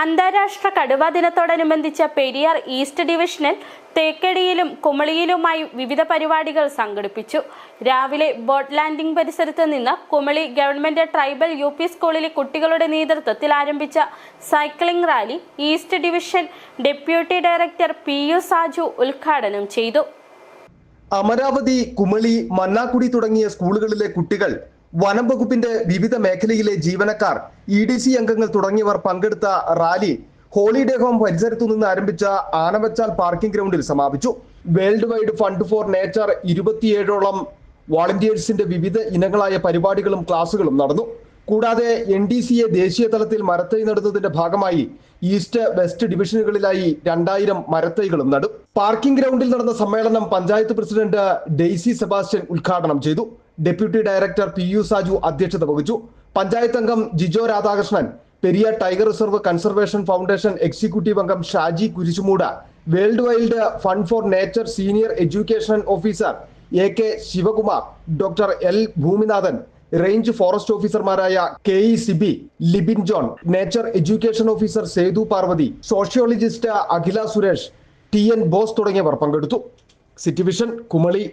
അന്താരാഷ്ട്ര കടുവാ ദിനത്തോടനുബന്ധിച്ച പെരിയാർ ഈസ്റ്റ് ഡിവിഷനിൽ തേക്കടിയിലും കുമളിയിലുമായി വിവിധ പരിപാടികൾ സംഘടിപ്പിച്ചു. രാവിലെ ബോട്ട് ലാൻഡിംഗ് പരിസരത്ത് നിന്ന് Kumily government tribal U P സ്കൂളിലെ കുട്ടികളുടെ നേതൃത്വത്തിൽ ആരംഭിച്ച cycling rally east division deputy director P U Saju ഉദ്ഘാടനം ചെയ്തു. അമരാവതി കുമളി മന്നാക്കുടി തുടങ്ങിയ സ്കൂളുകളിലെ കുട്ടികൾ വനം വകുപ്പിന്റെ വിവിധ മേഖലയിലെ ജീവനക്കാർ ഇ ഡി സി അംഗങ്ങൾ തുടങ്ങിയവർ പങ്കെടുത്ത റാലി ഹോളിഡേ ഹോം പരിസരത്തു നിന്ന് ആരംഭിച്ച ആനവച്ചാൽ പാർക്കിംഗ് ഗ്രൗണ്ടിൽ സമാപിച്ചു. World wide fund for nature ഇരുപത്തിയേഴോളം വോളണ്ടിയേഴ്സിന്റെ വിവിധ ഇനങ്ങളായ പരിപാടികളും ക്ലാസുകളും നടന്നു. കൂടാതെ എൻ ഡി സിയെ ദേശീയ തലത്തിൽ മരത്തൈ നടുന്നതിന്റെ ഭാഗമായി ഈസ്റ്റ് വെസ്റ്റ് ഡിവിഷനുകളിലായി രണ്ടായിരം മരത്തൈകളും നടും. പാർക്കിംഗ് ഗ്രൗണ്ടിൽ നടന്ന സമ്മേളനം പഞ്ചായത്ത് പ്രസിഡന്റ് ഡെയ്സി സെബാസ്റ്റ്യൻ ഉദ്ഘാടനം ചെയ്തു. Deputy director P U Saju അധ്യക്ഷത വഹിച്ചു. പഞ്ചായത്ത് അംഗം Jijo Radhakrishnan Periyar tiger reserve conservation foundation executive അംഗം Shaji Kurisumoodu world wildlife fund for nature senior education officer A K Sivakumar doctor L Bhuminathan range forest ഓഫീസർമാരായ K E Sibi Libin John nature education officer Sethu Parvathy sociologist Akhila Suresh T N Bose തുടങ്ങിയവർ പങ്കെടുത്തു. സിറ്റിവിഷൻ കുമളി.